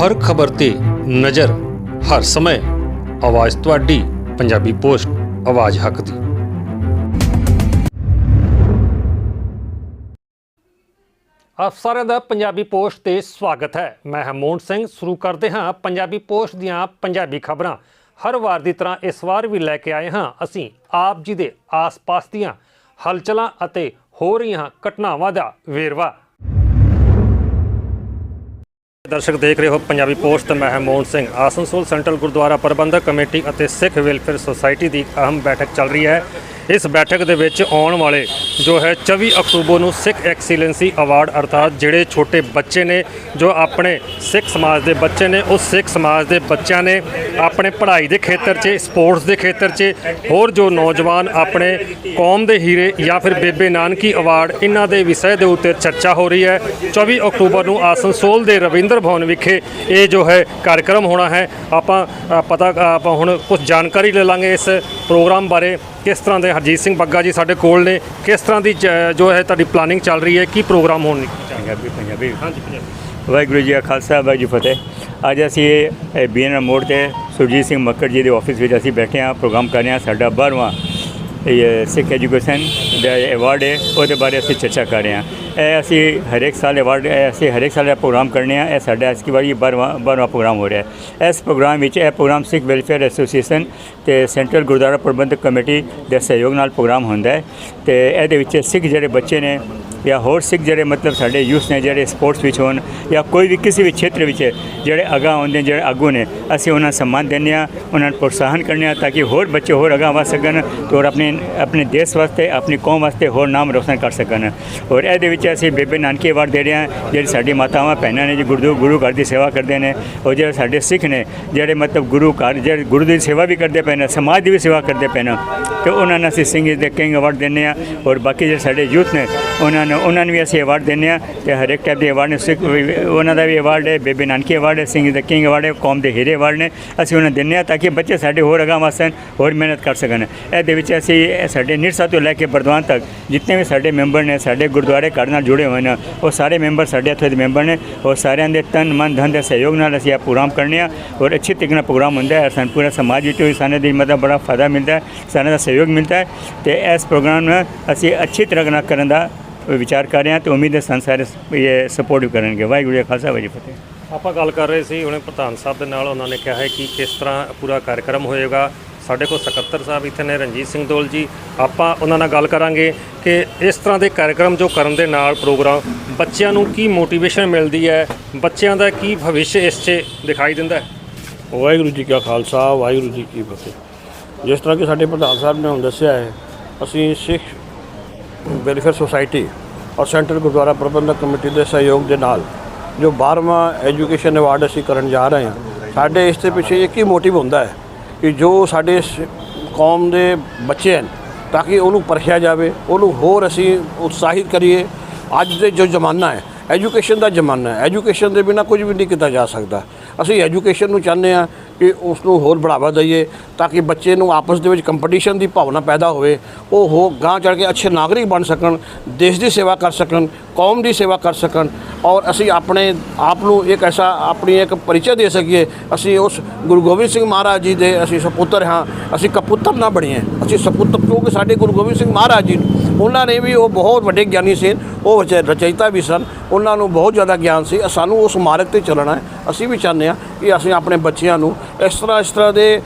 ਹਰ ਖਬਰ ਤੇ ਨਜ਼ਰ, ਹਰ ਸਮੇਂ। ਆਵਾਜ਼ ਤੁਹਾਡੀ, ਪੰਜਾਬੀ ਪੋਸਟ, ਆਵਾਜ਼ ਹੱਕ ਦੀ। ਆਪ ਸਾਰਿਆਂ ਦਾ ਪੰਜਾਬੀ ਪੋਸਟ ਤੇ ਸਵਾਗਤ ਹੈ। ਮੈਂ ਹਰਮੋਹਨ ਸਿੰਘ, ਸ਼ੁਰੂ ਕਰਦੇ ਹਾਂ ਪੰਜਾਬੀ ਪੋਸਟ ਦੀਆਂ ਪੰਜਾਬੀ ਖਬਰਾਂ। ਹਰ ਵਾਰ ਦੀ ਤਰ੍ਹਾਂ ਇਸ ਵਾਰ ਵੀ ਲੈ ਕੇ ਆਏ ਹਾਂ ਅਸੀਂ ਆਪ ਜੀ ਦੇ ਆਸ-ਪਾਸ ਦੀਆਂ ਹਲਚਲਾਂ ਅਤੇ ਹੋ ਰਹੀਆਂ ਘਟਨਾਵਾਂ ਦਾ ਵੇਰਵਾ। ਦਰਸ਼ਕ ਦੇਖ ਰਹੇ ਹੋ ਪੰਜਾਬੀ ਪੋਸਟ, ਮੈਂ ਹਾਂ ਮੋਹਨ ਸਿੰਘ। ਆਸਨਸੋਲ ਸੈਂਟਰਲ ਗੁਰਦੁਆਰਾ ਪ੍ਰਬੰਧਕ ਕਮੇਟੀ ਅਤੇ ਸਿੱਖ ਵੈਲਫੇਅਰ ਸੁਸਾਇਟੀ ਦੀ ਇੱਕ ਅਹਿਮ ਬੈਠਕ ਚੱਲ ਰਹੀ ਹੈ। ਇਸ ਬੈਠਕ ਦੇ ਵਿੱਚ ਆਉਣ ਵਾਲੇ ਜੋ ਹੈ 24 ਅਕਤੂਬਰ ਨੂੰ ਸਿੱਖ ਐਕਸੀਲੈਂਸੀ ਅਵਾਰਡ ਅਰਥਾਤ ਜਿਹੜੇ ਛੋਟੇ ਬੱਚੇ ਨੇ, ਜੋ ਆਪਣੇ ਸਿੱਖ ਸਮਾਜ ਦੇ ਬੱਚੇ ਨੇ, ਉਹ ਸਿੱਖ ਸਮਾਜ ਦੇ ਬੱਚਿਆਂ ਨੇ ਆਪਣੇ ਪੜ੍ਹਾਈ ਦੇ ਖੇਤਰ 'ਚ, ਸਪੋਰਟਸ ਦੇ ਖੇਤਰ 'ਚ, ਹੋਰ ਜੋ ਨੌਜਵਾਨ ਆਪਣੇ ਕੌਮ ਦੇ ਹੀਰੇ ਜਾਂ ਫਿਰ ਬੇਬੇ ਨਾਨਕੀ ਅਵਾਰਡ, ਇਹਨਾਂ ਦੇ ਵਿਸ਼ੇ ਦੇ ਉੱਤੇ ਚਰਚਾ ਹੋ ਰਹੀ ਹੈ। 24 ਅਕਤੂਬਰ ਨੂੰ ਆਸਨਸੋਲ ਦੇ ਰਵਿੰਦਰ ਭਵਨ ਵਿਖੇ ਇਹ ਜੋ ਹੈ ਕਾਰਜਕ੍ਰਮ ਹੋਣਾ ਹੈ। ਆਪਾਂ ਪਤਾ, ਆਪਾਂ ਹੁਣ ਕੁਝ ਜਾਣਕਾਰੀ ਲੈ ਲਾਂਗੇ ਇਸ ਪ੍ਰੋਗਰਾਮ ਬਾਰੇ। ਕਿਸ ਤਰ੍ਹਾਂ ਦੇ ਹਰਜੀਤ ਸਿੰਘ ਬੱਗਾ ਜੀ ਸਾਡੇ ਕੋਲ ਨੇ? ਕਿਸ ਤਰ੍ਹਾਂ ਦੀ ਜ- ਹੈ ਤੁਹਾਡੀ ਪਲਾਨਿੰਗ ਚੱਲ ਰਹੀ ਹੈ? ਕੀ ਪ੍ਰੋਗਰਾਮ ਹੋਣ ਪੰਜਾਬੀ ਪੰਜਾਬੀ। ਹਾਂਜੀ ਪੰਜਾਬੀ। ਵਾਹਿਗੁਰੂ ਜੀ ਕਾ ਖਾਲਸਾ ਵਾਹਿਗੁਰੂ ਫਤਿਹ। ਅੱਜ ਅਸੀਂ ਬੀਐਨ ਮੋੜ ਤੇ ਸੁਰਜੀਤ ਸਿੰਘ ਮੱਕੜ ਜੀ ਦੇ ਆਫਿਸ ਵਿੱਚ ਅਸੀਂ ਬੈਠੇ ਹਾਂ ਪ੍ਰੋਗਰਾਮ ਕਰ ਰਹੇ ਹਾਂ। ਸਾਡਾ 12ਵਾਂ ਇਹ ਸਿੱਖ ਐਜੂਕੇਸ਼ਨ ਦਾ ਅਵਾਰਡ ਹੈ, ਉਹਦੇ ਬਾਰੇ ਅਸੀਂ ਚਰਚਾ ਕਰ ਰਹੇ ਹਾਂ। ਇਹ ਅਸੀਂ ਹਰੇਕ ਸਾਲ ਅਵਾਰਡ ਇਹ ਅਸੀਂ ਹਰੇਕ ਸਾਲ ਇਹ ਪ੍ਰੋਗਰਾਮ ਕਰਨੇ ਆ ਇਹ ਸਾਡਾ ਇਸ ਵਾਰੀ 12ਵਾਂ 12ਵਾਂ ਪ੍ਰੋਗਰਾਮ ਹੋ ਰਿਹਾ ਹੈ। ਇਸ ਪ੍ਰੋਗਰਾਮ ਵਿੱਚ ਇਹ ਪ੍ਰੋਗਰਾਮ ਸਿੱਖ ਵੈਲਫੇਅਰ ਐਸੋਸੀਏਸ਼ਨ ਤੇ ਸੈਂਟਰਲ ਗੁਰਦੁਆਰਾ ਪ੍ਰਬੰਧਕ ਕਮੇਟੀ ਦੇ ਸਹਿਯੋਗ ਨਾਲ ਪ੍ਰੋਗਰਾਮ ਹੁੰਦਾ ਹੈ ਤੇ ਇਹਦੇ ਵਿੱਚ ਸਿੱਖ ਜਿਹੜੇ ਬੱਚੇ ਨੇ ਜਾਂ ਹੋਰ ਸਿੱਖ ਜਿਹੜੇ ਮਤਲਬ ਸਾਡੇ ਯੂਥ ਨੇ ਜਿਹੜੇ ਸਪੋਰਟਸ ਵਿੱਚ ਹੋਣ ਜਾਂ ਕੋਈ ਵੀ ਕਿਸੇ ਵੀ ਖੇਤਰ ਵਿੱਚ ਜਿਹੜੇ ਅਗਾਂਹ ਆਉਂਦੇ ਜਿਹੜੇ ਆਗੂ ਨੇ, ਅਸੀਂ ਉਹਨਾਂ ਨੂੰ ਸਨਮਾਨ ਦਿੰਦੇ ਹਾਂ, ਉਹਨਾਂ ਨੂੰ ਪ੍ਰੋਤਸਾਹਨ ਕਰਨੇ ਆ ਤਾਂ ਕਿ ਹੋਰ ਬੱਚੇ ਹੋਰ ਅਗਾਂਹ ਵਧ ਸਕਣ ਤੇ ਔਰ ਆਪਣੇ ਆਪਣੇ ਦੇਸ਼ ਵਾਸਤੇ, ਆਪਣੀ ਕੌਮ ਵਾਸਤੇ ਹੋਰ ਨਾਮ ਰੋਸ਼ਨ ਕਰ ਸਕਣ। ਔਰ ਇਹਦੇ ਵਿੱਚ ਅਸੀਂ ਬੇਬੇ ਨਾਨਕੀ ਅਵਾਰਡ ਦੇ ਰਹੇ ਹਾਂ, ਜਿਹੜੀ ਸਾਡੀ ਮਾਤਾਵਾਂ, ਭੈਣਾਂ ਨੇ ਜੀ ਗੁਰੂ ਗੁਰੂ ਘਰ ਦੀ ਸੇਵਾ ਕਰਦੇ ਨੇ, ਔਰ ਜਿਹੜੇ ਸਾਡੇ ਸਿੱਖ ਨੇ, ਜਿਹੜੇ ਮਤਲਬ ਗੁਰੂ ਘਰ, ਜਿਹੜੇ ਗੁਰੂ ਦੀ ਸੇਵਾ ਵੀ ਕਰਦੇ ਪਏ ਨੇ, ਸਮਾਜ ਦੀ ਵੀ ਸੇਵਾ ਕਰਦੇ ਪਏ ਨੇ, ਤੇ ਉਹਨਾਂ ਨੂੰ ਅਸੀਂ ਸਿੰਘ ਦੇ ਕਿੰਗ ਅਵਾਰਡ ਦਿੰਦੇ ਆ ਔਰ ਬਾਕੀ ਜਿਹੜੇ ਸਾਡੇ ਯੂਥ ਨੇ, ਉਹਨਾਂ ਨੂੰ ਉਹਨਾਂ ਨੂੰ ਵੀ ਅਸੀਂ ਅਵਾਰਡ ਦਿੰਦੇ ਆ ਤੇ ਹਰ ਇੱਕ ਟਾਈਪ ਦੇ ਅਵਾਰਡ ਨੇ, ਸਿੱਖ ਉਹਨਾਂ ਦਾ ਵੀ ਅਵਾਰਡ ਹੈ, ਬੇਬੇ ਨਾਨਕੀ ਅਵਾਰਡ ਹੈ, ਸਿੰਘ ਦੇ ਕਿੰਗ ਅਵਾਰਡ ਹੈ, ਕੌਮ ਦੇ ਹੀਰੇ ਅਵਾਰਡ ਨੇ, ਅਸੀਂ ਉਹਨਾਂ ਨੂੰ ਦਿੰਦੇ ਆ ਤਾਂ ਕਿ ਬੱਚੇ ਸਾਡੇ ਹੋਰ ਅਗਾਂਹ ਵਾਸਤੇ ਹੋਰ ਮਿਹਨਤ ਕਰ ਸਕਣ। ਇਹਦੇ ਵਿੱਚ ਅਸੀਂ ਇਹ ਸਾਡੇ ਨਿਰਸਾ ਤੋਂ ਲੈ ਕੇ ਬਰਦਵਾਨ ਤੱਕ ਜਿੰਨੇ ਵੀ ਸਾਡੇ ਮੈਂਬਰ ਨੇ, ਸਾਡੇ ਗੁਰਦੁਆਰੇ ਘਰ ਨਾਲ ਜੁੜੇ ਹੋਏ ਨੇ, ਉਹ ਸਾਰੇ ਮੈਂਬਰ ਸਾਡੇ ਇੱਥੇ ਦੇ ਮੈਂਬਰ ਨੇ, ਉਹ ਸਾਰਿਆਂ ਦੇ ਤਨ, ਮਨ, ਧਨ ਦੇ ਸਹਿਯੋਗ ਨਾਲ ਅਸੀਂ ਇਹ ਪ੍ਰੋਗਰਾਮ ਕਰਨੇ ਆ ਔਰ ਅੱਛੇ ਤਰੀਕੇ ਨਾਲ ਪ੍ਰੋਗਰਾਮ ਹੁੰਦਾ ਹੈ, ਸਾਨੂੰ ਪੂਰਾ ਸਮਾਜ ਵਿੱਚ ਵੀ ਸਾਨੂੰ ਦੀ ਮਦਦ, ਬੜਾ ਫਾਇਦਾ ਮਿਲਦਾ ਹੈ, ਸਾਨੂੰ ਦਾ ਸਹਿਯੋਗ ਮਿਲਦਾ ਹੈ ਤੇ ਇਸ ਪ੍ਰੋਗਰਾਮ ਨੂੰ ਅਸੀਂ ਅੱਛੀ ਤਰ੍ਹਾਂ ਨਾਲ ਕਰਨ ਦਾ ਵਿਚਾਰ ਕਰ ਰਹੇ ਹਾਂ ਤੇ ਉਮੀਦ ਹੈ ਸਾਨੂੰ ਸਾਰੇ ਇਹ ਸਪੋਰਟ ਵੀ ਕਰਨਗੇ। ਵਾਹਿਗੁਰੂ ਜੀ ਖਾਲਸਾ, ਵਾਹਿਗੁਰੂ ਜੀ ਫਤਿਹ। ਆਪਾਂ ਗੱਲ ਕਰ ਰਹੇ ਸੀ ਉਹਨੇ ਪ੍ਰਧਾਨ ਸਾਹਿਬ ਦੇ ਨਾਲ ਉਹਨਾਂ ਨੇ ਕਿਹਾ ਹੈ ਕਿ ਕਿਸ ਤਰ੍ਹਾਂ ਪੂਰਾ ਕਾਰਜਕ੍ਰਮ ਹੋਏਗਾ ਸਾਡੇ ਕੋਲ ਸਕੱਤਰ ਸਾਹਿਬ ਇੱਥੇ ਨੇ, ਰਣਜੀਤ ਸਿੰਘ ਦੋਲ ਜੀ। ਆਪਾਂ ਉਹਨਾਂ ਨਾਲ ਗੱਲ ਕਰਾਂਗੇ ਕਿ ਇਸ ਤਰ੍ਹਾਂ ਦੇ ਕਾਰਜਕ੍ਰਮ ਜੋ ਕਰਨ ਦੇ ਨਾਲ ਪ੍ਰੋਗਰਾਮ, ਬੱਚਿਆਂ ਨੂੰ ਕੀ ਮੋਟੀਵੇਸ਼ਨ ਮਿਲਦੀ ਹੈ? ਬੱਚਿਆਂ ਦਾ ਕੀ ਭਵਿੱਖ ਇਸ 'ਚ ਦਿਖਾਈ ਦਿੰਦਾ ਹੈ? ਵਾਹਿਗੁਰੂ ਜੀ ਕਾ ਖਾਲਸਾ, ਵਾਹਿਗੁਰੂ ਜੀ ਕੀ ਫਤਿਹ। ਜਿਸ ਤਰ੍ਹਾਂ ਕਿ ਸਾਡੇ ਪ੍ਰਧਾਨ ਸਾਹਿਬ ਨੇ ਹੁਣ ਦੱਸਿਆ ਹੈ, ਅਸੀਂ ਸਿੱਖ ਵੈਲਫੇਅਰ ਸੁਸਾਇਟੀ ਔਰ ਸੈਂਟਰ ਗੁਰਦੁਆਰਾ ਪ੍ਰਬੰਧਕ ਕਮੇਟੀ ਦੇ ਸਹਿਯੋਗ ਦੇ ਨਾਲ ਜੋ 12ਵਾਂ ਐਜੂਕੇਸ਼ਨ ਅਵਾਰਡ ਅਸੀਂ ਕਰਨ ਜਾ ਰਹੇ ਹਾਂ, ਸਾਡੇ ਇਸ ਦੇ ਪਿੱਛੇ ਇੱਕ ਹੀ ਮੋਟਿਵ ਹੁੰਦਾ ਹੈ ਕਿ ਜੋ ਸਾਡੇ ਕੌਮ ਦੇ ਬੱਚੇ ਹਨ, ਤਾਂ ਕਿ ਉਹਨੂੰ ਪਰਖਿਆ ਜਾਵੇ, ਉਹਨੂੰ ਹੋਰ ਅਸੀਂ ਉਤਸ਼ਾਹਿਤ ਕਰੀਏ। ਅੱਜ ਦੇ ਜੋ ਜ਼ਮਾਨਾ ਹੈ, ਐਜੂਕੇਸ਼ਨ ਦਾ ਜ਼ਮਾਨਾ ਹੈ, ਐਜੂਕੇਸ਼ਨ ਦੇ ਬਿਨਾ ਕੁਝ ਵੀ ਨਹੀਂ ਕੀਤਾ ਜਾ ਸਕਦਾ। ਅਸੀਂ ਐਜੂਕੇਸ਼ਨ ਨੂੰ ਚਾਹੁੰਦੇ ਹਾਂ ਕਿ ਉਸ ਨੂੰ ਹੋਰ ਬੜਾਵਾ ਦਈਏ ਤਾਂ ਕਿ ਬੱਚੇ ਨੂੰ ਆਪਸ ਦੇ ਵਿੱਚ ਕੰਪੀਟੀਸ਼ਨ ਦੀ ਭਾਵਨਾ ਪੈਦਾ ਹੋਵੇ, ਉਹ ਹੋ ਗਾਂ ਚੜ੍ਹ ਕੇ ਅੱਛੇ ਨਾਗਰਿਕ ਬਣ ਸਕਣ, ਦੇਸ਼ ਦੀ ਸੇਵਾ ਕਰ ਸਕਣ, ਕੌਮ ਦੀ ਸੇਵਾ ਕਰ ਸਕਣ ਔਰ ਅਸੀਂ ਆਪਣੇ ਆਪ ਨੂੰ ਇੱਕ ਐਸਾ ਆਪਣੀ ਇੱਕ ਪਰਿਚੈ ਦੇ ਸਕੀਏ। ਅਸੀਂ ਉਸ ਗੁਰੂ ਗੋਬਿੰਦ ਸਿੰਘ ਮਹਾਰਾਜ ਜੀ ਦੇ ਅਸੀਂ ਸਪੁੱਤਰ ਹਾਂ, ਅਸੀਂ ਕਪੁੱਤਰ ਨਾ ਬਣੀਏ। ਅਸੀਂ ਸੁਪੁੱਤਰ ਕਿਉਂਕਿ ਸਾਡੇ ਗੁਰੂ ਗੋਬਿੰਦ ਸਿੰਘ ਮਹਾਰਾਜ ਜੀ ਉਹਨਾਂ ਨੇ ਵੀ ਉਹ ਬਹੁਤ ਵੱਡੇ ਗਿਆਨੀ ਸੀ, ਉਹ ਰਚ- ਰਚయిਤਾ ਵੀ ਸਨ, ਉਹਨਾਂ ਨੂੰ ਬਹੁਤ ਜ਼ਿਆਦਾ ਗਿਆਨ ਸੀ ਸਾਨੂੰ ਉਸ ਮਾਰਗ ਤੇ ਚੱਲਣਾ ਹੈ। ਅਸੀਂ ਵੀ ਚਾਹੁੰਦੇ ਹਾਂ ਕਿ ਅਸੀਂ ਆਪਣੇ ਬੱਚਿਆਂ ਨੂੰ ਇਸ ਤਰ੍ਹਾਂ ਇਸ ਤਰ੍ਹਾਂ ਦੇ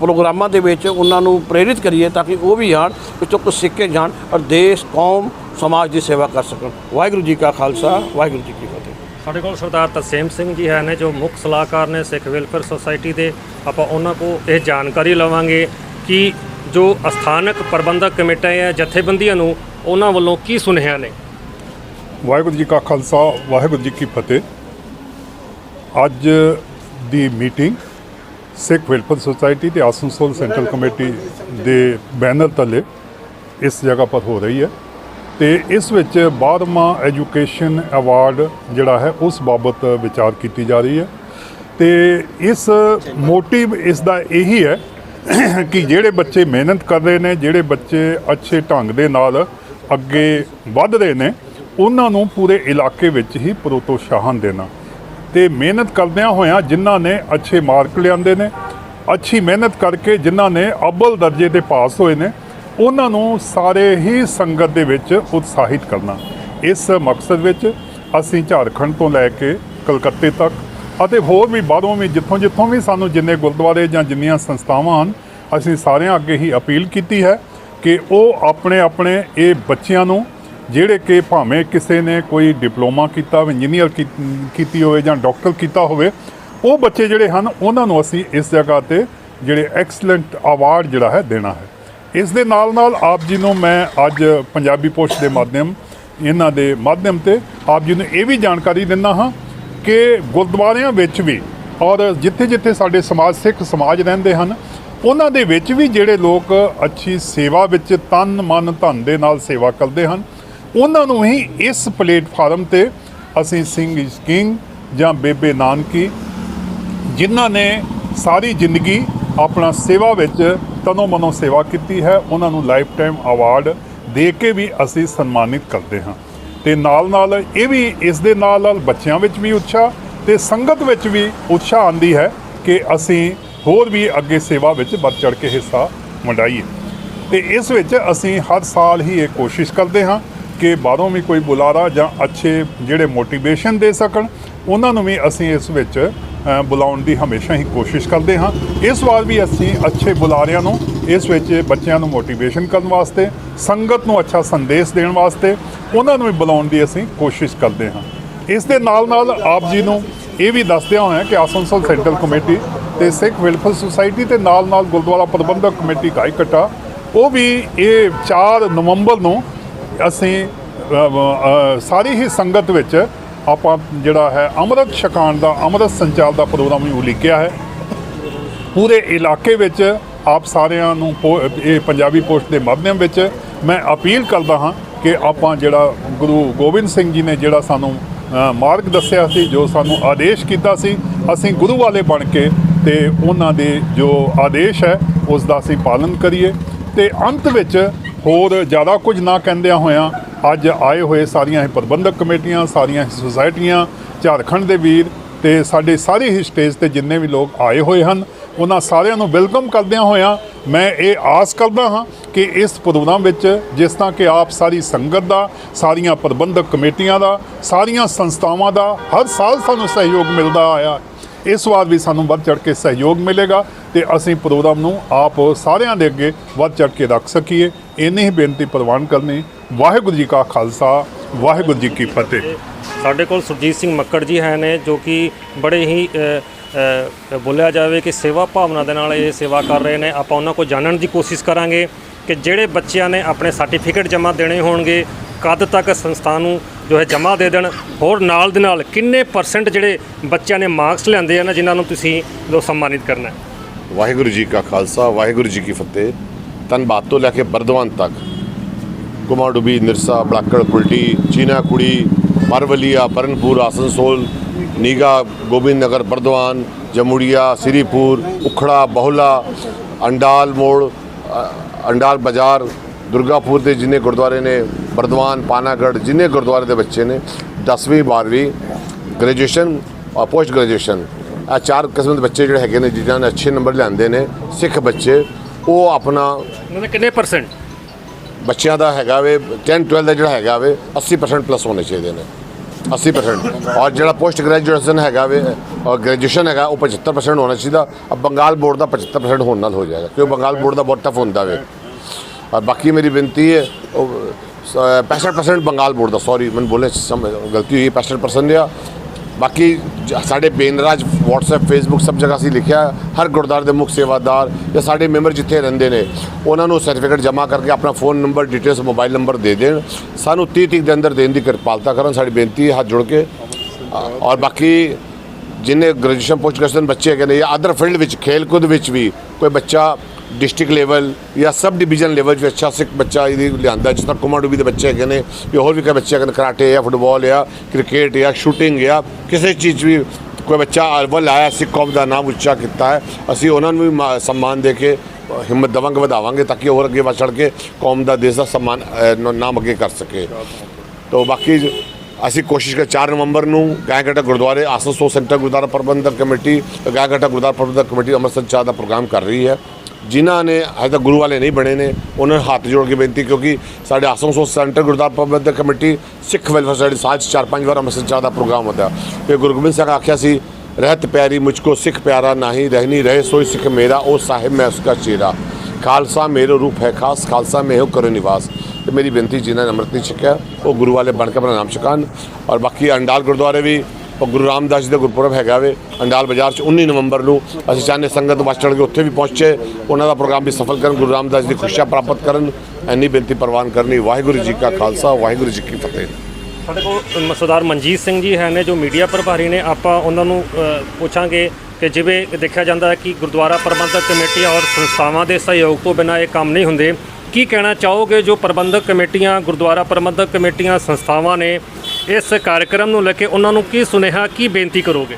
ਪ੍ਰੋਗਰਾਮਾਂ ਦੇ ਵਿੱਚ ਉਹਨਾਂ ਨੂੰ ਪ੍ਰੇਰਿਤ ਕਰੀਏ ਤਾਂ ਕਿ ਉਹ ਵੀ ਆਉਣ ਵਿੱਚੋਂ ਕੁਝ ਸਿੱਖ ਕੇ ਜਾਣ ਔਰ ਦੇਸ਼ ਕੌਮ ਸਮਾਜ ਦੀ ਸੇਵਾ ਕਰ ਸਕਣ। ਵਾਹਿਗੁਰੂ ਜੀ ਕਾ ਖਾਲਸਾ ਵਾਹਿਗੁਰੂ ਜੀ ਕੀ ਫਤਿਹ। ਸਾਡੇ ਕੋਲ ਸਰਦਾਰ ਤਸੇਮ ਸਿੰਘ ਜੀ ਹੈ ਨੇ ਜੋ ਮੁੱਖ ਸਲਾਹਕਾਰ ਨੇ ਸਿੱਖ ਵੈਲਫੇਅਰ ਸੁਸਾਇਟੀ ਦੇ। ਆਪਾਂ ਉਹਨਾਂ ਕੋਲ ਇਹ ਜਾਣਕਾਰੀ ਲਵਾਂਗੇ ਕਿ ਜੋ ਅਸਥਾਨਕ ਪ੍ਰਬੰਧਕ ਕਮੇਟੀਆਂ ਜਾਂ ਜਥੇਬੰਦੀਆਂ ਨੂੰ ਉਹਨਾਂ ਵੱਲੋਂ ਕੀ ਸੁਨੇਹਾ ਨੇ। ਵਾਹਿਗੁਰੂ ਜੀ ਕਾ ਖਾਲਸਾ ਵਾਹਿਗੁਰੂ ਜੀ ਕੀ ਫਤਿਹ। ਅੱਜ ਦੀ ਮੀਟਿੰਗ ਸਿੱਖ ਵੈਲਫੇਅਰ ਸੁਸਾਇਟੀ ਤੇ ਆਸਨਸੋਲ ਸੈਂਟਰਲ ਕਮੇਟੀ ਦੇ ਬੈਨਰ ਤਲੇ ਇਸ ਜਗ੍ਹਾ ਪਰ ਹੋ ਰਹੀ ਹੈ ਤੇ ਇਸ ਵਿੱਚ 12ਵਾਂ ਐਜੂਕੇਸ਼ਨ ਅਵਾਰਡ ਜਿਹੜਾ ਹੈ ਉਸ ਬਾਬਤ ਵਿਚਾਰ ਕੀਤੀ ਜਾ ਰਹੀ ਹੈ ਤੇ ਇਸ ਮੋਟਿਵ ਇਸ ਦਾ ਇਹੀ ਹੈ ਕਿ ਜਿਹੜੇ ਬੱਚੇ ਮਿਹਨਤ ਕਰ ਰਹੇ ਨੇ, ਜਿਹੜੇ ਬੱਚੇ ਅੱਛੇ ਢੰਗ ਦੇ ਨਾਲ ਅੱਗੇ ਵੱਧ ਰਹੇ ਨੇ, ਉਹਨਾਂ ਨੂੰ ਪੂਰੇ ਇਲਾਕੇ ਵਿੱਚ ਹੀ ਪ੍ਰੋਤਸਾਹਨ ਦੇਣਾ। ਤੇ ਮਿਹਨਤ ਕਰਦਿਆਂ ਹੋਇਆਂ ਜਿਨ੍ਹਾਂ ਨੇ ਅੱਛੇ ਮਾਰਕ ਲਿਆਂਦੇ ਨੇ, ਅੱਛੀ ਮਿਹਨਤ ਕਰਕੇ ਜਿਨ੍ਹਾਂ ਨੇ ਅਬਲ ਦਰਜੇ ਤੇ ਪਾਸ ਹੋਏ ਨੇ, ਉਹਨਾਂ ਨੂੰ ਸਾਰੇ ਹੀ ਸੰਗਤ ਦੇ ਵਿੱਚ ਉਤਸ਼ਾਹਿਤ ਕਰਨਾ। ਇਸ ਮਕਸਦ ਵਿੱਚ ਅਸੀਂ ਝਾਰਖੰਡ ਤੋਂ ਲੈ ਕੇ ਕਲਕੱਤੇ ਤੱਕ ਅਤੇ ਹੋਰ ਵੀ ਬਾਹਰੋਂ ਵੀ ਜਿੱਥੋਂ ਜਿੱਥੋਂ ਵੀ ਸਾਨੂੰ ਜਿੰਨੇ ਗੁਰਦੁਆਰੇ ਜਾਂ ਜਿੰਨੀਆਂ ਸੰਸਥਾਵਾਂ ਹਨ, ਅਸੀਂ ਸਾਰਿਆਂ ਅੱਗੇ ਹੀ ਅਪੀਲ ਕੀਤੀ ਹੈ ਕਿ ਉਹ ਆਪਣੇ ਆਪਣੇ ਇਹ ਬੱਚਿਆਂ ਨੂੰ ਜਿਹੜੇ ਕਿ ਭਾਵੇਂ ਕਿਸੇ ਨੇ ਕੋਈ ਡਿਪਲੋਮਾ ਕੀਤਾ ਹੋਵੇ, ਇੰਜੀਨੀਅਰ ਕੀਤੀ ਹੋਵੇ ਜਾਂ ਡਾਕਟਰ ਕੀਤਾ ਹੋਵੇ, ਉਹ ਬੱਚੇ ਜਿਹੜੇ ਹਨ, ਉਹਨਾਂ ਨੂੰ ਅਸੀਂ ਇਸ ਜਗ੍ਹਾ ਤੇ ਜਿਹੜੇ ਐਕਸਲੈਂਟ ਅਵਾਰਡ ਜਿਹੜਾ ਹੈ ਦੇਣਾ ਹੈ। ਇਸ ਦੇ ਨਾਲ ਨਾਲ ਆਪ ਜੀ ਨੂੰ ਮੈਂ ਅੱਜ ਪੰਜਾਬੀ ਪੋਸਟ ਦੇ ਮਾਧਿਅਮ, ਇਹਨਾਂ ਦੇ ਮਾਧਿਅਮ ਤੇ ਆਪ ਜੀ ਨੂੰ ਇਹ ਵੀ ਜਾਣਕਾਰੀ ਦਿੰਦਾ ਹਾਂ ਕਿ ਗੁਰਦੁਆਰਿਆਂ ਵਿੱਚ ਵੀ ਔਰ ਜਿੱਥੇ ਜਿੱਥੇ ਸਾਡੇ ਸਮਾਜ, ਸਿੱਖ ਸਮਾਜ ਰਹਿੰਦੇ ਹਨ, ਉਹਨਾਂ ਦੇ ਵਿੱਚ ਵੀ ਜਿਹੜੇ ਲੋਕ ਅੱਛੀ ਸੇਵਾ ਵਿੱਚ ਤਨ ਮਨ ਧਨ ਦੇ ਨਾਲ ਸੇਵਾ ਕਰਦੇ ਹਨ ਉਹਨਾਂ ਨੂੰ ਹੀ ਇਸ ਪਲੇਟਫਾਰਮ ਤੇ ਅਸੀਂ ਸਿੰਘ ਇਸ ਕਿੰਗ ਜਾਂ ਬੇਬੇ ਨਾਨਕੀ, ਜਿਨ੍ਹਾਂ ਨੇ ਸਾਰੀ ਜ਼ਿੰਦਗੀ ਆਪਣਾ ਸੇਵਾ ਵਿੱਚ ਤਨੋ ਮਨੋ ਸੇਵਾ ਕੀਤੀ ਹੈ, ਉਹਨਾਂ ਨੂੰ ਲਾਈਫ ਟਾਈਮ ਅਵਾਰਡ ਦੇ ਕੇ ਵੀ ਅਸੀਂ ਸਨਮਾਨਿਤ ਕਰਦੇ ਹਾਂ। ਤੇ ਨਾਲ ਨਾਲ ਇਹ ਵੀ ਇਸ ਦੇ ਨਾਲ ਨਾਲ ਬੱਚਿਆਂ ਵਿੱਚ ਵੀ ਉਤਸ਼ਾਹ ਤੇ ਸੰਗਤ ਵਿੱਚ ਵੀ ਉਤਸ਼ਾਹ ਆਂਦੀ ਹੈ ਕਿ ਅਸੀਂ ਹੋਰ ਵੀ ਅੱਗੇ ਸੇਵਾ ਵਿੱਚ ਵੱਧ ਚੜ ਕੇ ਹਿੱਸਾ ਵੰਡਾਈਏ। ਤੇ ਇਸ ਵਿੱਚ ਅਸੀਂ ਹਰ ਸਾਲ ਹੀ ਇਹ ਕੋਸ਼ਿਸ਼ ਕਰਦੇ ਹਾਂ ਕਿ ਬਾਹਰੋਂ ਵੀ ਕੋਈ ਬੁਲਾਰਾ ਜਾਂ ਅੱਛੇ ਜਿਹੜੇ ਮੋਟੀਵੇਸ਼ਨ ਦੇ ਸਕਣ, ਉਹਨਾਂ ਨੂੰ ਵੀ ਅਸੀਂ ਇਸ ਵਿੱਚ ਬੁਲਾਉਣ ਦੀ ਹਮੇਸ਼ਾ ਹੀ ਕੋਸ਼ਿਸ਼ ਕਰਦੇ ਹਾਂ। ਇਸ ਵਾਰ ਵੀ ਅਸੀਂ ਅੱਛੇ ਬੁਲਾਰਿਆਂ ਨੂੰ ਇਸ ਵਿੱਚ ਬੱਚਿਆਂ ਨੂੰ ਮੋਟੀਵੇਸ਼ਨ ਕਰਨ ਵਾਸਤੇ, ਸੰਗਤ ਨੂੰ ਅੱਛਾ ਸੰਦੇਸ਼ ਦੇਣ ਵਾਸਤੇ, ਉਹਨਾਂ ਨੂੰ ਵੀ ਬੁਲਾਉਣ ਦੀ ਅਸੀਂ ਕੋਸ਼ਿਸ਼ ਕਰਦੇ ਹਾਂ। ਇਸ ਦੇ ਨਾਲ ਨਾਲ ਆਪ ਜੀ ਨੂੰ ਇਹ ਵੀ ਦੱਸਦਿਆਂ ਹੋਇਆ ਕਿ ਆਸਨਸੋਲ ਸੈਂਟਰਲ ਕਮੇਟੀ ਤੇ ਸਿੱਖ ਵੈਲਫੇਅਰ ਸੁਸਾਇਟੀ ਤੇ ਨਾਲ ਨਾਲ ਗੁਰਦੁਆਰਾ ਪ੍ਰਬੰਧਕ ਕਮੇਟੀ ਕਾਈਕਟਾ ਉਹ ਵੀ ਇਹ 4 ਨਵੰਬਰ ਨੂੰ ਅਸੀਂ ਸਾਰੀ ਹੀ ਸੰਗਤ ਵਿੱਚ ਆਪਾਂ ਜਿਹੜਾ ਹੈ ਅੰਮ੍ਰਿਤ ਛਕਾਉਣ ਦਾ, ਅੰਮ੍ਰਿਤ ਸੰਚਾਰ ਦਾ ਪ੍ਰੋਗਰਾਮ ਵੀ ਉਲੀਕਿਆ ਹੈ। ਪੂਰੇ ਇਲਾਕੇ ਵਿੱਚ ਆਪ ਸਾਰਿਆਂ ਨੂੰ ਪੋ- ਇਹ ਪੰਜਾਬੀ ਪੋਸਟ ਦੇ ਮਾਧਿਅਮ ਵਿੱਚ ਮੈਂ ਅਪੀਲ ਕਰਦਾ ਹਾਂ ਕਿ ਆਪਾਂ ਜਿਹੜਾ ਗੁਰੂ ਗੋਬਿੰਦ ਸਿੰਘ ਜੀ ਨੇ ਜਿਹੜਾ ਸਾਨੂੰ ਮਾਰਗ ਦੱਸਿਆ ਸੀ, ਜੋ ਸਾਨੂੰ ਆਦੇਸ਼ ਕੀਤਾ ਸੀ, ਅਸੀਂ ਗੁਰੂ ਵਾਲੇ ਬਣ ਕੇ ਤੇ ਉਹਨਾਂ ਦੇ ਜੋ ਆਦੇਸ਼ ਹੈ, ਉਸ ਦਾ ਅਸੀਂ ਪਾਲਨ ਕਰੀਏ। ਤੇ ਅੰਤ ਵਿੱਚ ਹੋਰ ਜ਼ਿਆਦਾ ਕੁਝ ਨਾ ਕਹਿੰਦਿਆਂ ਹੋਇਆਂ ਅੱਜ ਆਏ ਹੋਏ ਸਾਰੀਆਂ ਹੀ ਪ੍ਰਬੰਧਕ ਕਮੇਟੀਆਂ, ਸਾਰੀਆਂ ਹੀ ਸੁਸਾਇਟੀਆਂ, ਝਾਰਖੰਡ ਦੇ ਵੀਰ ਤੇ ਸਾਡੇ ਸਾਰੇ ਹੀ ਸਟੇਜ ਤੇ ਜਿੰਨੇ ਵੀ ਲੋਕ ਆਏ ਹੋਏ ਹਨ, ਉਹਨਾਂ ਸਾਰਿਆਂ ਨੂੰ ਵੈਲਕਮ ਕਰਦਿਆਂ ਹੋਇਆਂ ਮੈਂ ਇਹ ਆਸ ਕਰਦਾ ਹਾਂ ਕਿ ਇਸ ਪ੍ਰੋਗਰਾਮ ਵਿੱਚ ਜਿਸ ਤਰ੍ਹਾਂ ਕਿ ਆਪ ਸਾਰੀ ਸੰਗਤ ਦਾ, ਸਾਰੀਆਂ ਪ੍ਰਬੰਧਕ ਕਮੇਟੀਆਂ ਦਾ, ਸਾਰੀਆਂ ਸੰਸਥਾਵਾਂ ਦਾ ਹਰ ਸਾਲ ਸਾਨੂੰ ਸਹਿਯੋਗ ਮਿਲਦਾ ਆਇਆ। ਇਸ ਵਾਰ ਵੀ ਸਾਨੂੰ ਵੱਧ ਚੜ ਕੇ ਸਹਿਯੋਗ ਮਿਲੇਗਾ ਤੇ ਅਸੀਂ ਪ੍ਰੋਗਰਾਮ ਨੂੰ ਆਪ ਸਾਰਿਆਂ ਦੇ ਅੱਗੇ ਵੱਧ ਚੜ ਕੇ ਰੱਖ ਸਕੀਏ। ਇੰਨੀ ਹੀ ਬੇਨਤੀ ਪ੍ਰਵਾਨ ਕਰਨੀ, ਵਾਹਿਗੁਰੂ ਜੀ ਕਾ ਖਾਲਸਾ, ਵਾਹਿਗੁਰੂ ਜੀ ਕੀ ਫਤਿਹ। ਸਾਡੇ ਕੋਲ ਸੁਰਜੀਤ ਸਿੰਘ ਮੱਕੜ ਜੀ ਹੈ ਨੇ, ਜੋ ਕਿ ਬੜੇ ਹੀ ਬੋਲਿਆ ਜਾਵੇ ਕਿ ਸੇਵਾ ਭਾਵਨਾ ਦੇ ਨਾਲ ਇਹ ਸੇਵਾ ਕਰ ਰਹੇ ਨੇ। ਆਪਾਂ ਉਹਨਾਂ ਕੋਲ ਜਾਣਨ ਦੀ ਕੋਸ਼ਿਸ਼ ਕਰਾਂਗੇ ਕਿ ਜਿਹੜੇ ਬੱਚਿਆਂ ਨੇ ਆਪਣੇ ਸਰਟੀਫਿਕੇਟ ਜਮ੍ਹਾਂ ਦੇਣੇ ਹੋਣਗੇ ਕਦ ਤੱਕ ਸੰਸਥਾ ਨੂੰ ਜੋ ਹੈ ਜਮ੍ਹਾਂ ਦੇ ਦੇਣ। ਹੋਰ ਨਾਲ ਦੇ ਨਾਲ ਕਿੰਨੇ ਪਰਸੈਂਟ ਜਿਹੜੇ ਬੱਚਿਆਂ ਨੇ ਮਾਰਕਸ ਲਿਆਂਦੇ ਆ ਨਾ, ਜਿਨ੍ਹਾਂ ਨੂੰ ਤੁਸੀਂ ਜੋ ਸਨਮਾਨਿਤ ਕਰਨਾ ਹੈ? ਵਾਹਿਗੁਰੂ ਜੀ ਕਾ ਖਾਲਸਾ, ਵਾਹਿਗੁਰੂ ਜੀ ਕੀ ਫਤਿਹ। ਧੰਨਵਾਦ ਤੋਂ ਲੈ ਕੇ ਬਰਦਵਾਨ ਤੱਕ। ਕੁਮਾਰਡੁਬੀ ਨਿਰਸਾ, ਬਲਾਕੜ, ਕੁਲਟੀ ਚੀਨਾ ਕੁੜੀ ਪਰਵਲੀਆ ਪਰਨਪੁਰ ਆਸਨਸੋਲ, ਨੀਗਾ, ਗੋਬਿੰਦ ਨਗਰ ਬਰਦਵਾਨ ਜਮੂੜੀਆ, ਸ੍ਰੀਪੁਰ, ਉਖੜਾ, ਬਹੁਲਾ, ਅੰਡਾਲ ਮੋੜ ਅੰਡਾਲ ਬਾਜ਼ਾਰ, ਦੁਰਗਾਪੁਰ ਦੇ ਜਿੰਨੇ ਗੁਰਦੁਆਰੇ ਨੇ ਬਰਦਵਾਨ ਪਾਨਾਗੜ ਜਿੰਨੇ ਗੁਰਦੁਆਰੇ ਦੇ ਬੱਚੇ ਨੇ 10ਵੀਂ 12ਵੀਂ ਗ੍ਰੈਜੂਏਸ਼ਨ ਔਰ ਪੋਸਟ ਗ੍ਰੈਜੂਏਸ਼ਨ ਆ ਚਾਰ ਕਿਸਮ ਦੇ ਬੱਚੇ ਜਿਹੜੇ ਹੈਗੇ ਨੇ ਜਿਨ੍ਹਾਂ ਨੇ ਅੱਛੇ ਨੰਬਰ ਲਿਆਂਦੇ ਨੇ ਸਿੱਖ ਬੱਚੇ ਉਹ ਆਪਣਾ ਉਹਨਾਂ ਦੇ ਕਿੰਨੇ ਪਰਸੈਂਟ ਬੱਚਿਆਂ ਦਾ ਹੈਗਾ ਵੇ 10 12 ਦਾ ਜਿਹੜਾ ਹੈਗਾ ਵੇ 80% ਪਲੱਸ ਹੋਣੇ ਚਾਹੀਦੇ ਨੇ। 80% ਔਰ ਜਿਹੜਾ ਪੋਸਟ ਗ੍ਰੈਜੂਏਸ਼ਨ ਹੈਗਾ ਵੇ ਔਰ ਗ੍ਰੈਜੂਏਸ਼ਨ ਹੈਗਾ ਉਹ 75% ਹੋਣਾ ਚਾਹੀਦਾ। ਅਬ ਬੰਗਾਲ ਬੋਰਡ ਦਾ 75% ਹੋਣ ਨਾਲ ਹੋ ਜਾਏਗਾ ਕਿਉਂਕਿ ਬੰਗਾਲ ਬੋਰਡ ਦਾ ਬਹੁਤ ਟਫ ਹੁੰਦਾ ਵੇ। ਔਰ ਬਾਕੀ ਮੇਰੀ ਬੇਨਤੀ ਹੈ ਉਹ 65% ਬੰਗਾਲ ਬੋਰਡ ਦਾ ਸੌਰੀ ਮੈਨੂੰ ਬੋਲੇ ਸਮ- ਗਲਤੀ ਹੋਈ 65% ਆ ਬਾਕੀ ਸਾਡੇ ਬੇਨਰਾਜ WhatsApp Facebook ਸਭ ਜਗ੍ਹਾ ਅਸੀਂ ਲਿਖਿਆ ਹਰ ਗੁਰਦੁਆਰੇ ਦੇ ਮੁੱਖ ਸੇਵਾਦਾਰ ਜਾਂ ਸਾਡੇ ਮੈਂਬਰ ਜਿੱਥੇ ਰਹਿੰਦੇ ਨੇ ਉਹਨਾਂ ਨੂੰ ਸਰਟੀਫਿਕੇਟ ਜਮ੍ਹਾਂ ਕਰਕੇ ਆਪਣਾ phone number details mobile number ਦੇ ਦੇਣ ਸਾਨੂੰ 30 ਤੀਕ ਦੇ ਅੰਦਰ ਦੇਣ ਦੀ ਕਿਰਪਾਲਤਾ ਕਰਨ ਸਾਡੀ ਬੇਨਤੀ ਹੈ ਹੱਥ ਜੋੜ ਕੇ ਔਰ ਬਾਕੀ ਜਿੰਨੇ ਗ੍ਰੈਜੂਏਸ਼ਨ ਪੋਸਟ ਗ੍ਰੈਜੂਏਸ਼ਨ ਬੱਚੇ ਹੈਗੇ ਨੇ ਜਾਂ ਅਦਰ ਫੀਲਡ ਵਿੱਚ ਖੇਲ ਕੂਦ ਵਿੱਚ ਵੀ ਕੋਈ ਬੱਚਾ ਡਿਸਟ੍ਰਿਕਟ ਲੈਵਲ ਜਾਂ ਸਬ ਡਿਵੀਜ਼ਨ ਲੈਵਲ 'ਚ ਅੱਛਾ ਸਿੱਖ ਬੱਚਾ ਇਹਦੀ ਲਿਆਂਦਾ, ਜਿਸ ਤਰ੍ਹਾਂ ਕੁਮਾਰਡੂਬੀ ਦੇ ਬੱਚੇ ਹੈਗੇ ਨੇ ਜਾਂ ਹੋਰ ਵੀ ਕਈ ਬੱਚੇ ਹੈਗੇ ਨੇ, ਕਰਾਟੇ ਜਾਂ ਫੁੱਟਬਾਲ ਜਾਂ ਕ੍ਰਿਕਟ ਜਾਂ ਸ਼ੂਟਿੰਗ ਜਾਂ ਕਿਸੇ ਚੀਜ਼ 'ਚ ਵੀ ਕੋਈ ਬੱਚਾ ਅਰਵਲ ਆਇਆ ਸਿੱਖ ਕੌਮ ਦਾ ਨਾਮ ਉੱਚਾ ਕੀਤਾ ਹੈ, ਅਸੀਂ ਉਹਨਾਂ ਨੂੰ ਵੀ ਮਾ- ਸਨਮਾਨ ਦੇ ਕੇ, ਹਿੰਮਤ ਦੇਵਾਂਗੇ, ਵਧਾਵਾਂਗੇ ਤਾਂ ਕਿ ਹੋਰ ਅੱਗੇ ਵੱਧ ਚੜ ਕੇ ਕੌਮ ਦਾ ਦੇਸ਼ ਦਾ ਸਨਮਾਨ ਨਾਮ ਅੱਗੇ ਕਰ ਸਕੇ। ਤੋ ਬਾਕੀ ਅਸੀਂ ਕੋਸ਼ਿਸ਼ ਕਰ 4 ਨਵੰਬਰ ਨੂੰ ਗਾਇਘਾਟਾ ਗੁਰਦੁਆਰੇ ਆਸਨਸੋਲ ਸੈਂਟਰ, ਗੁਰਦੁਆਰਾ ਪ੍ਰਬੰਧਕ ਕਮੇਟੀ ਤੇ ਗੁਰਦੁਆਰਾ ਪ੍ਰਬੰਧਕ ਕਮੇਟੀ ਅੰਮ੍ਰਿਤਸਰ ਚਾਹ ਦਾ ਪ੍ਰੋਗਰਾਮ ਕਰ ਰਹੀ ਹੈ। ਜਿਨ੍ਹਾਂ ਨੇ ਹਜੇ ਤੱਕ ਗੁਰੂ ਵਾਲੇ ਨਹੀਂ ਬਣੇ ਨੇ, ਉਹਨਾਂ ਨੂੰ ਹੱਥ ਜੋੜ ਕੇ ਬੇਨਤੀ ਕਿਉਂਕਿ ਸਾਡੇ Asansol centre Gurdwara Prabandhak committee, Sikh welfare society ਸਾਲ 'ਚ ਚਾਰ ਪੰਜ ਵਾਰ ਅੰਮ੍ਰਿਤਸਰ ਚਾਹ ਦਾ ਪ੍ਰੋਗਰਾਮ ਹੁੰਦਾ। ਤੇ ਗੁਰੂ ਗੋਬਿੰਦ ਸਿੰਘ ਆਖਿਆ ਸੀ, ਰਹਿਤ ਪਿਆਰੀ, ਮੁਝ ਕੋ ਸਿੱਖ ਪਿਆਰਾ ਨਹੀਂ ਰਹਿਣੀ, ਰਹੇ ਸੋਈ ਸਿੱਖ ਮੇਰਾ, ਉਹ ਸਾਹਿਬ ਮੈਂ ਉਸਕਾ ਚੇਰਾ। ਖਾਲਸਾ ਮੇਰਾ ਰੂਪ ਹੈ ਖਾਸ, ਖਾਲਸਾ ਮੈਂ ਹੋ ਕਰੋ ਨਿਵਾਸ। ਤੇ ਮੇਰੀ ਬੇਨਤੀ ਜਿਨ੍ਹਾਂ ਨੇ ਅੰਮ੍ਰਿਤ ਨਹੀਂ ਛਕਿਆ, ਉਹ ਗੁਰੂ ਵਾਲੇ ਬਣ ਕੇ ਆਪਣਾ ਨਾਮ ਛਕਾਣ ਔਰ ਬਾਕੀ ਅੰਡਾਲ ਗੁਰਦੁਆਰੇ ਵੀ ਗੁਰੂ ਰਾਮਦਾਸ ਜੀ ਦਾ ਗੁਰਪੁਰਬ ਹੈਗਾ ਵੇ, ਅੰਡਾਲ ਬਾਜ਼ਾਰ 'ਚ 19 ਨਵੰਬਰ ਨੂੰ ਅਸੀਂ ਚਾਹੁੰਦੇ ਸੰਗਤ ਵੱਧ ਚੜ੍ਹ ਕੇ ਉੱਥੇ ਵੀ ਪਹੁੰਚੇ, ਉਹਨਾਂ ਦਾ ਪ੍ਰੋਗਰਾਮ ਵੀ ਸਫਲ ਕਰਨ, ਗੁਰੂ ਰਾਮਦਾਸ ਦੀ ਖੁਸ਼ੀਆਂ ਪ੍ਰਾਪਤ ਕਰਨ, ਇੰਨੀ ਬੇਨਤੀ ਪ੍ਰਵਾਨ ਕਰਨੀ, ਵਾਹਿਗੁਰੂ ਜੀ ਕਾ ਖਾਲਸਾ, ਵਾਹਿਗੁਰੂ ਜੀ ਕੀ ਫਤਿਹ। ਸਾਡੇ ਕੋਲ ਸਰਦਾਰ ਮਨਜੀਤ ਸਿੰਘ ਜੀ ਹੈ ਨੇ ਜੋ ਮੀਡੀਆ ਪ੍ਰਭਾਰੀ ਨੇ, ਆਪਾਂ ਉਹਨਾਂ ਨੂੰ ਪੁੱਛਾਂਗੇ ਕਿ ਜਿਵੇਂ ਦੇਖਿਆ ਜਾਂਦਾ ਹੈ ਕਿ ਗੁਰਦੁਆਰਾ ਪ੍ਰਬੰਧਕ ਕਮੇਟੀ ਔਰ ਸੰਸਥਾਵਾਂ ਦੇ ਸਹਿਯੋਗ ਤੋਂ ਬਿਨਾਂ ਇਹ ਕੰਮ ਨਹੀਂ ਹੁੰਦੇ। ਕੀ ਕਹਿਣਾ ਚਾਹੋਗੇ ਜੋ ਪ੍ਰਬੰਧਕ ਕਮੇਟੀਆਂ, ਗੁਰਦੁਆਰਾ ਪ੍ਰਬੰਧਕ ਕਮੇਟੀਆਂ, ਸੰਸਥਾਵਾਂ ਨੇ ਇਸ ਕਾਰਜਕ੍ਰਮ ਨੂੰ ਲੈ ਕੇ ਉਹਨਾਂ ਨੂੰ ਕੀ ਸੁਨੇਹਾ, ਕੀ ਬੇਨਤੀ ਕਰੋਗੇ?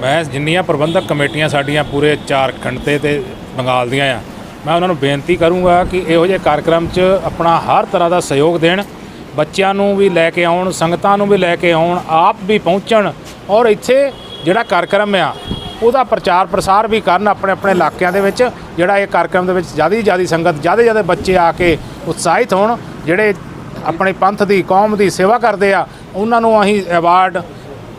ਮੈਂ ਜਿੰਨੀਆਂ ਪ੍ਰਬੰਧਕ ਕਮੇਟੀਆਂ ਸਾਡੀਆਂ ਪੂਰੇ ਝਾਰਖੰਡ ਤੇ ਤੇ ਬੰਗਾਲ ਦੀਆਂ ਆ, ਮੈਂ ਉਹਨਾਂ ਨੂੰ ਬੇਨਤੀ ਕਰੂੰਗਾ ਕਿ ਇਹੋ ਜਿਹੇ ਕਾਰਜਕ੍ਰਮ 'ਚ ਆਪਣਾ ਹਰ ਤਰ੍ਹਾਂ ਦਾ ਸਹਿਯੋਗ ਦੇਣ, ਬੱਚਿਆਂ ਨੂੰ ਵੀ ਲੈ ਕੇ ਆਉਣ, ਸੰਗਤਾਂ ਨੂੰ ਵੀ ਲੈ ਕੇ ਆਉਣ, ਆਪ ਵੀ ਪਹੁੰਚਣ ਔਰ ਇੱਥੇ ਜਿਹੜਾ ਕਾਰਜਕ੍ਰਮ ਆ, ਉਹਦਾ ਪ੍ਰਚਾਰ ਪ੍ਰਸਾਰ ਵੀ ਕਰਨ ਆਪਣੇ ਆਪਣੇ ਇਲਾਕਿਆਂ ਦੇ ਵਿੱਚ, ਜਿਹੜਾ ਇਹ ਕਾਰਜਕ੍ਰਮ ਦੇ ਵਿੱਚ ਜ਼ਿਆਦਾ ਜ਼ਿਆਦਾ ਸੰਗਤ, ਜ਼ਿਆਦਾ ਜ਼ਿਆਦਾ ਬੱਚੇ ਆ ਕੇ ਉਤਸ਼ਾਹਿਤ ਹੋਣ, ਜਿਹੜੇ ਆਪਣੇ ਪੰਥ ਦੀ, ਕੌਮ ਦੀ ਸੇਵਾ ਕਰਦੇ ਆ। ਉਹਨਾਂ ਨੂੰ ਅਸੀਂ ਅਵਾਰਡ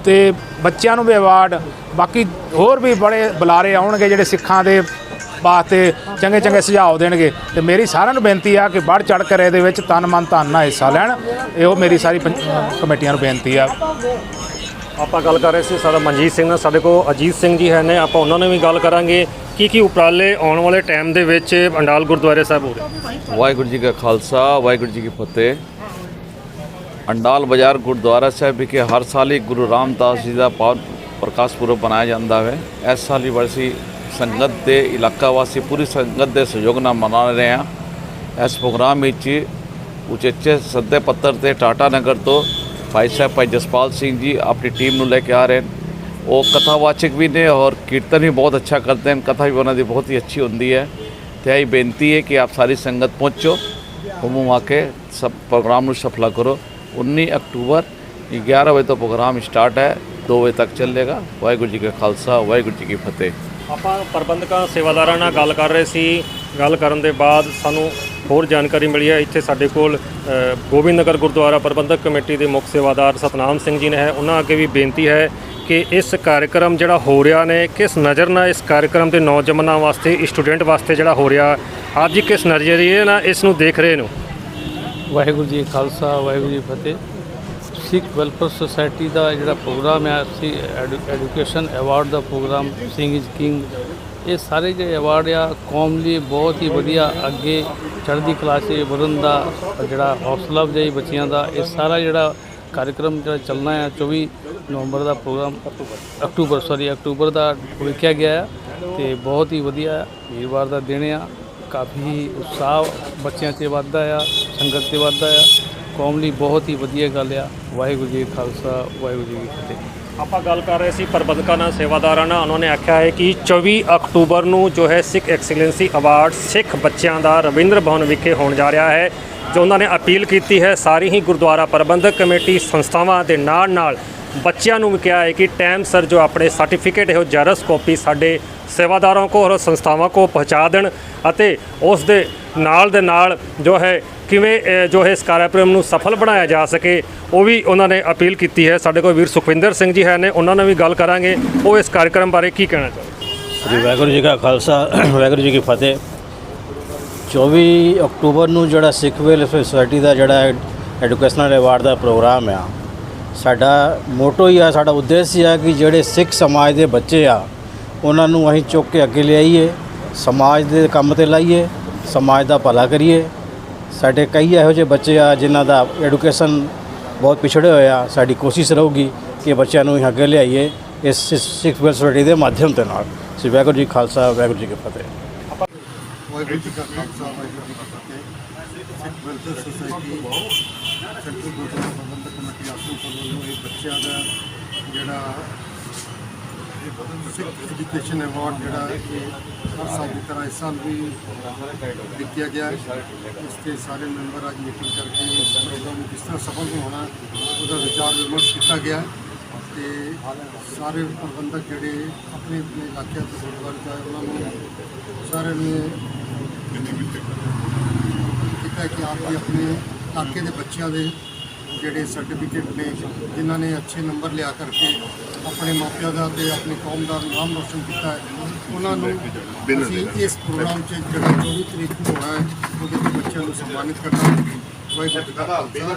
ਤੇ ਬੱਚਿਆਂ ਨੂੰ ਵੀ ਅਵਾਰਡ ਬਾਕੀ ਹੋਰ ਵੀ ਬੜੇ ਬੁਲਾਰੇ ਆਉਣਗੇ ਜਿਹੜੇ ਸਿੱਖਾਂ ਦੇ ਵਾਸਤੇ ਚੰਗੇ ਚੰਗੇ ਸੁਝਾਅ ਦੇਣਗੇ। ਤੇ ਮੇਰੀ ਸਾਰਿਆਂ ਨੂੰ ਬੇਨਤੀ ਆ ਕਿ ਵੱਧ ਚੜ ਕਰ ਇਹਦੇ ਵਿੱਚ ਤਨ ਮਨ ਧਨ ਨਾਲ ਹਿੱਸਾ ਲੈਣ। ਇਹੋ ਮੇਰੀ ਸਾਰੀ ਪੰਚ- ਕਮੇਟੀਆਂ ਨੂੰ ਬੇਨਤੀ ਆ। ਆਪਾਂ ਗੱਲ ਕਰ ਰਹੇ ਸੀ, ਸਾਡਾ ਮਨਜੀਤ ਸਿੰਘ ਨਾਲ, ਸਾਡੇ ਕੋਲ ਅਜੀਤ ਸਿੰਘ ਜੀ ਹੈ ਨੇ, ਆਪਾਂ ਉਹਨਾਂ ਨਾਲ ਵੀ ਗੱਲ ਕਰਾਂਗੇ। ਕੀ ਕੀ ਉਪਰਾਲੇ ਆਉਣ ਵਾਲੇ ਟਾਈਮ ਦੇ ਵਿੱਚ ਅੰਡਾਲ ਗੁਰਦੁਆਰੇ ਸਾਹਿਬ ਹੋ ਰਹੇ? ਵਾਹਿਗੁਰੂ ਜੀ ਕਾ ਖਾਲਸਾ, ਵਾਹਿਗੁਰੂ ਜੀ ਕੀ ਫਤਿਹ। ਅੰਡਾਲ ਬਾਜ਼ਾਰ ਗੁਰਦੁਆਰਾ ਸਾਹਿਬ ਵਿਖੇ ਹਰ ਸਾਲ ਹੀ ਗੁਰੂ ਰਾਮਦਾਸ ਜੀ ਦਾ ਪਾਵਨ ਪ੍ਰਕਾਸ਼ ਪੁਰਬ ਮਨਾਇਆ ਜਾਂਦਾ ਹੈ। ਇਸ ਸਾਲ ਹੀ ਵਰਸੀ ਸੰਗਤ ਦੇ ਇਲਾਕਾ ਵਾਸੀ ਪੂਰੀ ਸੰਗਤ ਦੇ ਸਹਿਯੋਗ ਨਾਲ ਮਨਾ ਰਹੇ ਹਾਂ। ਇਸ ਪ੍ਰੋਗਰਾਮ ਵਿੱਚ ਉਚੇਚੇ ਸੱਦੇ ਪੱਤਰ ਤੇ ਟਾਟਾ ਨਗਰ ਤੋਂ ਭਾਈ ਸਾਹਿਬ, ਭਾਈ ਜਸਪਾਲ ਸਿੰਘ ਜੀ ਆਪਣੀ ਟੀਮ ਨੂੰ ਲੈ ਕੇ ਆ ਰਹੇ ਹਨ ਉਹ ਕਥਾਵਾਚਕ ਵੀ ਨੇ ਔਰ ਕੀਰਤਨ ਵੀ ਬਹੁਤ ਅੱਛਾ ਕਰਦੇ ਹਨ ਕਥਾ ਵੀ ਉਹਨਾਂ ਦੀ ਬਹੁਤ ਹੀ ਅੱਛੀ ਹੁੰਦੀ ਹੈ। ਤੇ ਇਹ ਬੇਨਤੀ ਹੈ ਕਿ ਆਪ ਸਾਰੀ ਸੰਗਤ ਪਹੁੰਚੋ। ਘੁੰਮ ਆ ਕੇ ਸਭ ਪ੍ਰੋਗਰਾਮ ਨੂੰ ਸਫਲਾ ਕਰੋ। 19 ਅਕਤੂਬਰ 11 ਵਜੇ ਤੋਂ ਪ੍ਰੋਗਰਾਮ ਸਟਾਰਟ ਹੈ। 2 ਵਜੇ ਤੱਕ ਚੱਲੇਗਾ। ਵਾਹਿਗੁਰੂ ਜੀ ਕਾ ਖਾਲਸਾ, ਵਾਹਿਗੁਰੂ ਜੀ ਕੀ ਫਤਿਹ। ਆਪਾਂ ਪ੍ਰਬੰਧਕਾਂ, ਸੇਵਾਦਾਰਾਂ ਨਾਲ ਗੱਲ ਕਰ ਰਹੇ ਸੀ। ਗੱਲ ਕਰਨ ਦੇ ਬਾਅਦ ਸਾਨੂੰ ਹੋਰ ਜਾਣਕਾਰੀ ਮਿਲੀ ਹੈ। ਇੱਥੇ ਸਾਡੇ ਕੋਲ ਗੋਬਿੰਦ ਨਗਰ ਗੁਰਦੁਆਰਾ ਪ੍ਰਬੰਧਕ ਕਮੇਟੀ ਦੇ ਮੁੱਖ ਸੇਵਾਦਾਰ ਸਤਨਾਮ ਸਿੰਘ ਜੀ ਨੇ ਹੈ। ਉਹਨਾਂ ਅੱਗੇ ਵੀ ਬੇਨਤੀ ਹੈ ਕਿ ਇਸ ਕਾਰਜਕ੍ਰਮ ਜਿਹੜਾ ਹੋ ਰਿਹਾ ਨੇ, ਕਿਸ ਨਜ਼ਰ ਨਾਲ ਇਸ ਕਾਰਜਕ੍ਰਮ ਦੇ ਨੌਜਵਾਨਾਂ ਵਾਸਤੇ, ਸਟੂਡੈਂਟ ਵਾਸਤੇ ਜਿਹੜਾ ਹੋ ਰਿਹਾ, ਆਪ ਜੀ ਕਿਸ ਨਜ਼ਰੀਏ ਨਾਲ ਇਸ ਨੂੰ ਦੇਖ ਰਹੇ ਨੂੰ? ਵਾਹਿਗੁਰੂ ਜੀ ਖਾਲਸਾ, ਵਾਹਿਗੁਰੂ ਜੀ ਫਤਿਹ। ਸਿੱਖ ਵੈਲਫੇਅਰ ਸੁਸਾਇਟੀ ਦਾ ਜਿਹੜਾ ਪ੍ਰੋਗਰਾਮ ਹੈ ਸੀ ਐਜੂਕੇਸ਼ਨ ਅਵਾਰਡ ਦਾ ਪ੍ਰੋਗਰਾਮ, ਸਿੰਘ ਇਜ਼ ਕਿੰਗ ਇਹ ਸਾਰੇ ਜਿਹੜੇ ਅਵਾਰਡ ਆ ਕੌਮ ਲਈ ਬਹੁਤ ਹੀ ਵਧੀਆ ਅੱਗੇ ਚੜ੍ਹਦੀ ਕਲਾ 'ਚ ਵਧਣ ਦਾ ਜਿਹੜਾ ਹੌਸਲਾ ਅਫਜ਼ਾਈ ਬੱਚਿਆਂ ਦਾ, ਇਹ ਸਾਰਾ ਜਿਹੜਾ ਕਾਰਜਕ੍ਰਮ ਜਿਹੜਾ ਚੱਲਣਾ ਹੈ 24 ਨਵੰਬਰ ਦਾ ਪ੍ਰੋਗਰਾਮ ਅਕਤੂਬਰ ਸੌਰੀ ਅਕਤੂਬਰ ਦਾ ਲਿਖਿਆ ਗਿਆ ਹੈ ਤੇ ਬਹੁਤ ਹੀ ਵਧੀਆ ਵੀਰਵਾਰ ਦਾ ਦਿਨ ਆ। ਕਾਫੀ ਉਤਸ਼ਾਹ ਬੱਚਿਆਂ 'ਚ ਵੱਧਦਾ ਆ, ਸੰਗਤ 'ਚ ਵੱਧਦਾ ਆ। ਕੌਮ ਲਈ ਬਹੁਤ ਹੀ ਵਧੀਆ ਗੱਲ ਆ। ਵਾਹਿਗੁਰੂ ਜੀ ਖਾਲਸਾ, ਵਾਹਿਗੁਰੂ ਜੀ ਕੀ ਫਤਿਹ। ਆਪਾਂ ਗੱਲ ਕਰ ਰਹੇ ਸੀ ਪ੍ਰਬੰਧਕਾਂ ਨਾਲ, ਸੇਵਾਦਾਰਾਂ ਨਾਲ। ਉਹਨਾਂ ਨੇ ਆਖਿਆ ਹੈ ਕਿ 24 ਅਕਤੂਬਰ ਨੂੰ ਜੋ ਹੈ ਸਿੱਖ ਐਕਸੀਲੈਂਸੀ ਅਵਾਰਡ ਸਿੱਖ ਬੱਚਿਆਂ ਦਾ ਰਵਿੰਦਰ ਭਵਨ ਵਿਖੇ ਹੋਣ ਜਾ ਰਿਹਾ ਹੈ, ਜੋ ਉਹਨਾਂ ਨੇ ਅਪੀਲ ਕੀਤੀ ਹੈ। ਸਾਰੀ ਹੀ ਗੁਰਦੁਆਰਾ ਪ੍ਰਬੰਧਕ ਕਮੇਟੀ ਸੰਸਥਾਵਾਂ ਦੇ ਨਾਲ ਨਾਲ ਬੱਚਿਆਂ ਨੂੰ ਵੀ ਕਿਹਾ ਹੈ ਕਿ ਟਾਈਮ ਸਰ ਜੋ ਆਪਣੇ ਸਰਟੀਫਿਕੇਟ ਹੈ, ਉਹ ਜਰਸ ਕਾਪੀ ਸਾਡੇ ਸੇਵਾਦਾਰਾਂ ਕੋ ਔਰ ਸੰਸਥਾਵਾਂ ਕੋ ਪਹੁੰਚਾ ਦੇਣ ਅਤੇ ਉਸ ਦੇ ਨਾਲ ਦੇ ਨਾਲ ਜੋ ਹੈ ਕਿਵੇਂ ਜੋ ਹੈ ਇਸ ਕਾਰਜਕ੍ਰਮ ਨੂੰ ਸਫਲ ਬਣਾਇਆ ਜਾ ਸਕੇ, ਉਹ ਵੀ ਉਹਨਾਂ ਨੇ ਅਪੀਲ ਕੀਤੀ ਹੈ। ਸਾਡੇ ਕੋਲ ਵੀਰ ਸੁਖਵਿੰਦਰ ਸਿੰਘ ਜੀ ਹੈ ਨੇ, ਉਹਨਾਂ ਨਾਲ ਵੀ ਗੱਲ ਕਰਾਂਗੇ। ਉਹ ਇਸ ਕਾਰਜਕ੍ਰਮ ਬਾਰੇ ਕੀ ਕਹਿਣਾ ਚਾਹੁੰਦੇ? ਸ਼੍ਰੀ ਵਾਹਿਗੁਰੂ ਜੀ ਕਾ ਖਾਲਸਾ, ਵਾਹਿਗੁਰੂ ਜੀ ਕੀ ਫਤਿਹ। 24 ਅਕਤੂਬਰ ਨੂੰ ਜਿਹੜਾ ਸਿੱਖ ਵੈਲਫੇਅਰ ਸੁਸਾਇਟੀ ਦਾ ਜਿਹੜਾ ਐਜੂਕੇਸ਼ਨਲ ਅਵਾਰਡ ਦਾ ਪ੍ਰੋਗਰਾਮ ਆ, ਸਾਡਾ ਮੋਟੋ ਹੀ ਆ, ਸਾਡਾ ਉਦੇਸ਼ ਹੀ ਆ ਕਿ ਜਿਹੜੇ ਸਿੱਖ ਸਮਾਜ ਦੇ ਬੱਚੇ ਆ, ਉਹਨਾਂ ਨੂੰ ਅਸੀਂ ਚੁੱਕ ਕੇ ਅੱਗੇ ਲਿਆਈਏ, ਸਮਾਜ ਦੇ ਕੰਮ ਤੇ ਲਾਈਏ ਸਮਾਜ ਦਾ ਭਲਾ ਕਰੀਏ। ਸਾਡੇ ਕਈ ਇਹੋ ਜਿਹੇ ਬੱਚੇ ਆ ਜਿਨ੍ਹਾਂ ਦਾ ਐਡੂਕੇਸ਼ਨ ਬਹੁਤ ਪਿਛੜੇ ਹੋਏ ਆ। ਸਾਡੀ ਕੋਸ਼ਿਸ਼ ਰਹੂਗੀ ਕਿ ਬੱਚਿਆਂ ਨੂੰ ਅੱਗੇ ਲਿਆਈਏ ਇਸ ਸਿੱਖ ਵੈਲਫੇਅਰ ਦੇ ਮਾਧਿਅਮ ਦੇ ਨਾਲ। ਸ੍ਰੀ ਵਾਹਿਗੁਰੂ ਜੀ ਖਾਲਸਾ, ਵਾਹਿਗੁਰੂ ਜੀ ਕੀ ਫਤਿਹ। ਵਾਹਿਗੁਰੂ ਜੀ ਕਾ ਖਾਲਸਾ, ਵਾਹਿਗੁਰੂ ਜੀ ਕੀ ਫਤਿਹ। Sikh welfare society central Gurdwara Prabandhak committee ਆਸੂ ਵੱਲੋਂ ਇਹ ਬੱਚਿਆਂ ਦਾ ਜਿਹੜਾ ਸਿੱਖ ਐਜੂਕੇਸ਼ਨ ਅਵਾਰਡ ਜਿਹੜਾ ਕਿ ਹਰ ਸਾਲ ਦੀ ਤਰ੍ਹਾਂ ਇਸ ਸਾਲ ਵੀ ਲਿਖਿਆ ਗਿਆ ਹੈ। ਇਸ ਤੇ ਸਾਰੇ ਮੈਂਬਰ ਅੱਜ ਮੀਟਿੰਗ ਕਰਕੇ ਇਸ ਪ੍ਰੋਗਰਾਮ ਨੂੰ ਕਿਸ ਤਰ੍ਹਾਂ ਸਫਲ ਹੋਣਾ, ਉਹਦਾ ਵਿਚਾਰ ਵਿਮਰਸ਼ ਕੀਤਾ ਗਿਆ ਹੈ। ਤੇ ਸਾਰੇ ਪ੍ਰਬੰਧਕ ਜਿਹੜੇ ਆਪਣੇ ਆਪਣੇ ਇਲਾਕਿਆਂ ਤੋਂ ਗੁਰਦੁਆਰੇ ਜਾਏ ਉਹਨਾਂ ਨੂੰ ਸਾਰਿਆਂ ਨੇ ਕੀਤਾ ਕਿ ਆਪ ਵੀ ਆਪਣੇ ਇਲਾਕੇ ਦੇ ਬੱਚਿਆਂ ਦੇ ਜਿਹੜੇ ਸਰਟੀਫਿਕੇਟ ਨੇ, ਜਿਨ੍ਹਾਂ ਨੇ ਅੱਛੇ ਨੰਬਰ ਲਿਆ ਕਰਕੇ ਆਪਣੇ ਮਾਪਿਆਂ ਦਾ ਤੇ ਆਪਣੀ ਕੌਮ ਦਾ ਨਾਮ ਰੋਸ਼ਨ ਕੀਤਾ ਹੈ। ਉਹਨਾਂ ਨੂੰ ਅਸੀਂ ਇਸ ਪ੍ਰੋਗਰਾਮ 'ਚ ਜਿਹੜਾ 24 ਤਰੀਕ ਨੂੰ ਹੋਣਾ ਹੈ ਉਹਦੇ 'ਤੇ ਬੱਚਿਆਂ ਨੂੰ ਸਨਮਾਨਿਤ ਕਰਨਾ ਵਾਹਿਗੁਰੂ ਕਾ ਖਾਲਸਾ।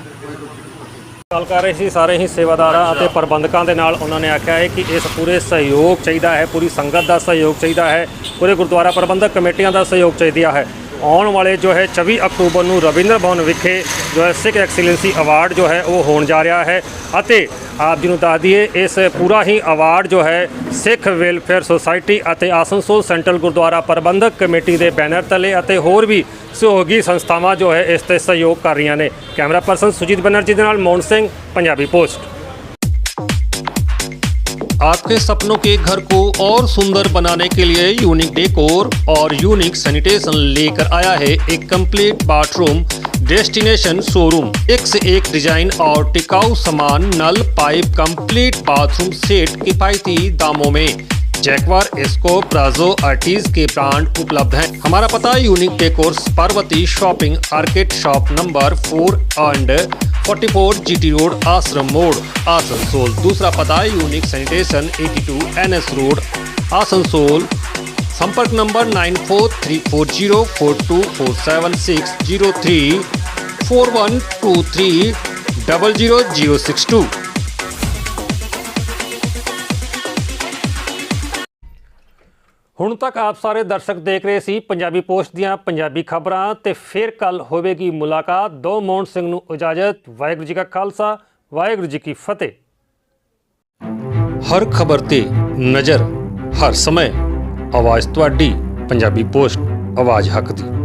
ਗੱਲ ਕਰ ਰਹੇ ਸੀ ਸਾਰੇ ਹੀ ਸੇਵਾਦਾਰਾਂ ਅਤੇ ਪ੍ਰਬੰਧਕਾਂ ਦੇ ਨਾਲ। ਉਹਨਾਂ ਨੇ ਆਖਿਆ ਹੈ ਕਿ ਇਸ ਪੂਰੇ ਸਹਿਯੋਗ ਚਾਹੀਦਾ ਹੈ ਪੂਰੀ ਸੰਗਤ ਦਾ ਸਹਿਯੋਗ ਚਾਹੀਦਾ ਹੈ ਪੂਰੇ ਗੁਰਦੁਆਰਾ ਪ੍ਰਬੰਧਕ ਕਮੇਟੀਆਂ ਦਾ ਸਹਿਯੋਗ ਚਾਹੀਦਾ ਹੈ। ਆਉਣ ਵਾਲੇ ਜੋ ਹੈ 24 ਅਕਤੂਬਰ ਨੂੰ ਰਵਿੰਦਰ ਭਵਨ ਵਿਖੇ ਜੋ ਹੈ ਸਿੱਖ ਐਕਸੀਲੈਂਸੀ ਅਵਾਰਡ ਜੋ ਹੈ ਉਹ ਹੋਣ ਜਾ ਰਿਹਾ ਹੈ ਅਤੇ ਆਪ ਜੀ ਨੂੰ ਦੱਸ ਦਈਏ, ਇਸ ਪੂਰਾ ਹੀ ਅਵਾਰਡ ਜੋ ਹੈ ਸਿੱਖ ਵੈਲਫੇਅਰ ਸੁਸਾਇਟੀ ਅਤੇ ਆਸਨਸੋਲ ਸੈਂਟਰਲ ਗੁਰਦੁਆਰਾ ਪ੍ਰਬੰਧਕ ਕਮੇਟੀ ਦੇ ਬੈਨਰ ਤਲੇ ਅਤੇ ਹੋਰ ਵੀ ਸਹਿਯੋਗੀ ਸੰਸਥਾਵਾਂ ਜੋ ਹੈ ਇਸ ਤੇ ਸਹਿਯੋਗ ਕਰ ਰਹੀਆਂ ਨੇ। ਕੈਮਰਾ ਪਰਸਨ ਸੁਜੀਤ ਬਨਰਜੀ ਦੇ ਨਾਲ ਮੋਹਨ ਸਿੰਘ, ਪੰਜਾਬੀ ਪੋਸਟ। आपके सपनों के घर को और सुंदर बनाने के लिए यूनिक डेकोर और यूनिक सैनिटेशन लेकर आया है एक कंप्लीट बाथरूम डेस्टिनेशन शोरूम एक से एक डिज़ाइन और टिकाऊ सामान, नल पाइप कंप्लीट बाथरूम सेट किफायती दामों में। जैकवार एस्को प्राजो आर्टिज के ब्रांड उपलब्ध हैं। हमारा पता unique decor Parvati shopping arcade shop number four and 44 GT road, Ashram More Asansol दूसरा पता unique sanitation 82 NS road Asansol संपर्क number nine four three four zero four two four seven six zero three four one two three double zero zero six two. ਹੁਣ ਤੱਕ ਆਪ ਸਾਰੇ ਦਰਸ਼ਕ ਦੇਖ ਰਹੇ ਸੀ ਪੰਜਾਬੀ ਪੋਸਟ ਦੀਆਂ ਪੰਜਾਬੀ ਖਬਰਾਂ ਤੇ ਫਿਰ ਕੱਲ ਹੋਵੇਗੀ ਮੁਲਾਕਾਤ। ਦੋ ਮੋਹਨ ਸਿੰਘ ਨੂੰ ਇਜਾਜ਼ਤ। ਵਾਹਿਗੁਰੂ ਜੀ ਕਾ ਖਾਲਸਾ, ਵਾਹਿਗੁਰੂ ਜੀ ਕੀ ਫਤਿਹ। ਹਰ ਖਬਰ ਤੇ ਨਜ਼ਰ, ਹਰ ਸਮੇਂ। ਆਵਾਜ਼ ਤੁਹਾਡੀ, ਪੰਜਾਬੀ ਪੋਸਟ, ਆਵਾਜ਼ ਹੱਕ ਦੀ।